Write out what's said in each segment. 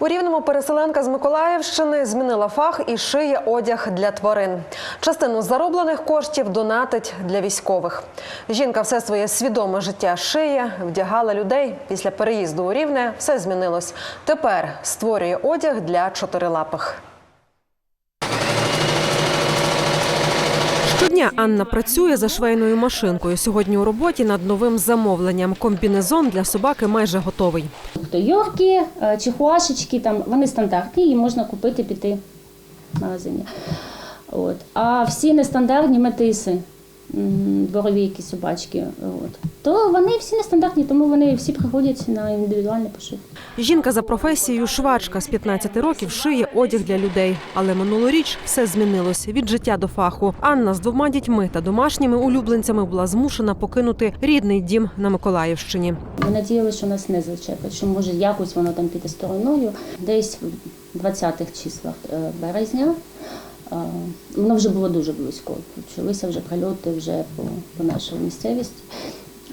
У рівному переселенка з Миколаївщини змінила фах і шиє одяг для тварин. Частину зароблених коштів донатить для військових. Жінка все своє свідоме життя шиє, вдягала людей. Після переїзду у рівне все змінилось. Тепер створює одяг для чотирилапих. Щодня Анна працює за швейною машинкою. Сьогодні у роботі над новим замовленням. Комбінезон для собаки майже готовий. Йорки, е, чихуашечки, там вони стандартні, її можна купити піти в магазині. А всі нестандартні метиси, дворові якісь собачки, от. то вони всі нестандартні, тому вони всі приходять на індивідуальний пошив. Жінка за професією швачка з 15 років шиє одяг для людей. Але минулоріч все змінилось від життя до фаху. Анна з двома дітьми та домашніми улюбленцями була змушена покинути рідний дім на Миколаївщині. Ми надіялися, що нас не зачепить, що може якось воно там піде стороною. Десь в 20-х числах е, березня воно вже було дуже близько. Почалися вже прильоти вже по, по нашій місцевості.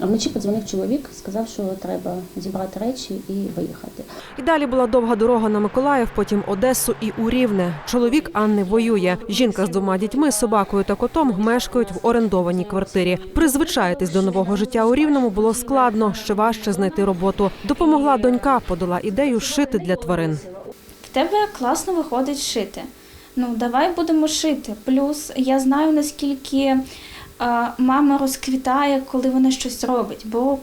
А вночі подзвонив чоловік, сказав, що треба зібрати речі і виїхати. І далі була довга дорога на Миколаїв, потім Одесу і у Рівне. Чоловік Анни воює. Жінка з двома дітьми, собакою та котом мешкають в орендованій квартирі. Призвичаїтись до нового життя у Рівному було складно, ще важче знайти роботу. Допомогла донька, подала ідею шити для тварин. в тебе класно виходить шити. Ну, давай будемо шити. Плюс я знаю, наскільки мама розквітає, коли вона щось робить. Бо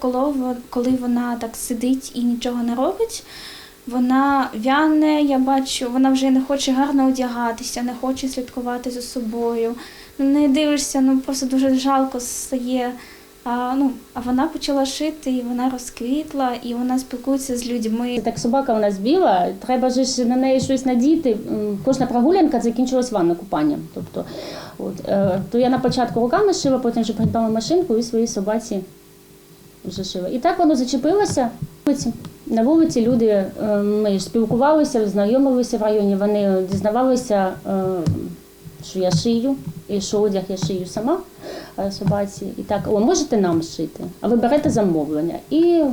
коли вона так сидить і нічого не робить, вона вяне, я бачу, вона вже не хоче гарно одягатися, не хоче слідкувати за собою. Ну, не дивишся, ну просто дуже жалко стає. А, ну, а вона почала шити, і вона розквітла, і вона спілкується з людьми. Так собака у нас біла, треба ж на неї щось надіти. Кожна прогулянка закінчилась ванна купанням. Тобто, от, е, то я на початку руками шила, потім вже придбала машинку і своїй собаці вже шила. І так воно зачепилося. На вулиці люди е, ми спілкувалися, знайомилися в районі, вони дізнавалися, е, що я шию, і що одяг я шию сама е, собаці. І так, о, можете нам шити, а ви берете замовлення. І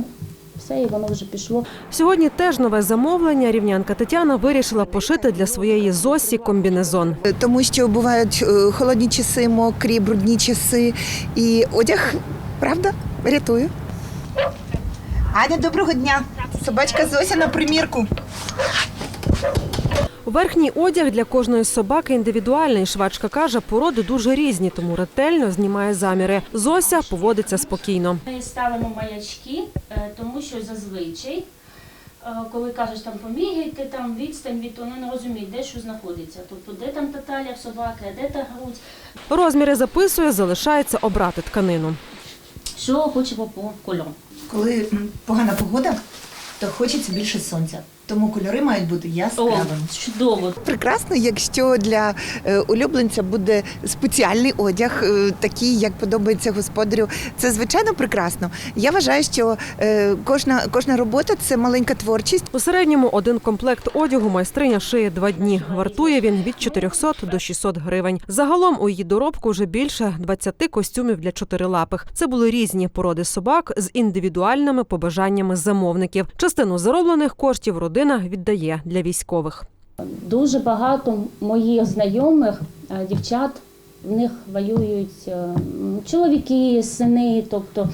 все, і воно вже пішло. Сьогодні теж нове замовлення. Рівнянка Тетяна вирішила пошити для своєї Зосі комбінезон. тому що бувають е, холодні часи, мокрі, брудні часи, і одяг, правда, рятує. Аня, доброго дня. Собачка Зося на примірку. Верхній одяг для кожної собаки індивідуальний. Швачка каже, породи дуже різні, тому ретельно знімає заміри. Зося поводиться спокійно. Ми ставимо маячки, е, тому що зазвичай, е, коли кажеш там помігайте, там відстань від того, не розуміють, де що знаходиться. Тобто, де там та талія в собаки, а де та грудь, Розміри записує, залишається обрати тканину. що хочемо по кольору. Коли погана погода, то хочеться більше сонця. Тому кольори мають бути О, яскравими. чудово. Прекрасно, якщо для е, улюбленця буде спеціальний одяг, е, такий, як подобається господарю. Це звичайно прекрасно. Я вважаю, що е, кожна, кожна робота це маленька творчість. У середньому один комплект одягу майстриня шиє два дні. Вартує він від 400 до 600 гривень. Загалом у її доробку вже більше 20 костюмів для чотирилапих. Це були різні породи собак з індивідуальними побажаннями замовників. Частину зароблених коштів родина віддає для військових. Дуже багато моїх знайомих е, дівчат в них воюють е, чоловіки, сини, тобто,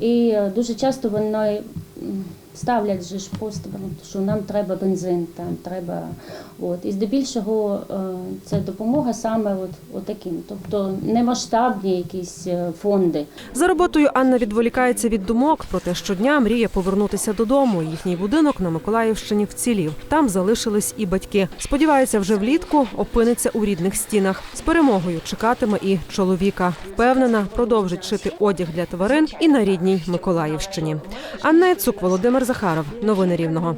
і е, дуже часто вони ставлять же ж просто, ну, що нам треба бензин, там треба. От. І здебільшого е, це допомога саме от, от таким, тобто не масштабні якісь е, фонди. За роботою Анна відволікається від думок, проте щодня мріє повернутися додому. Їхній будинок на Миколаївщині вцілів. Там залишились і батьки. Сподівається, вже влітку опиниться у рідних стінах. З перемогою чекатиме і чоловіка. Впевнена, продовжить шити одяг для тварин і на рідній Миколаївщині. Анна Яцук, Володимир Захаров. Новини Рівного.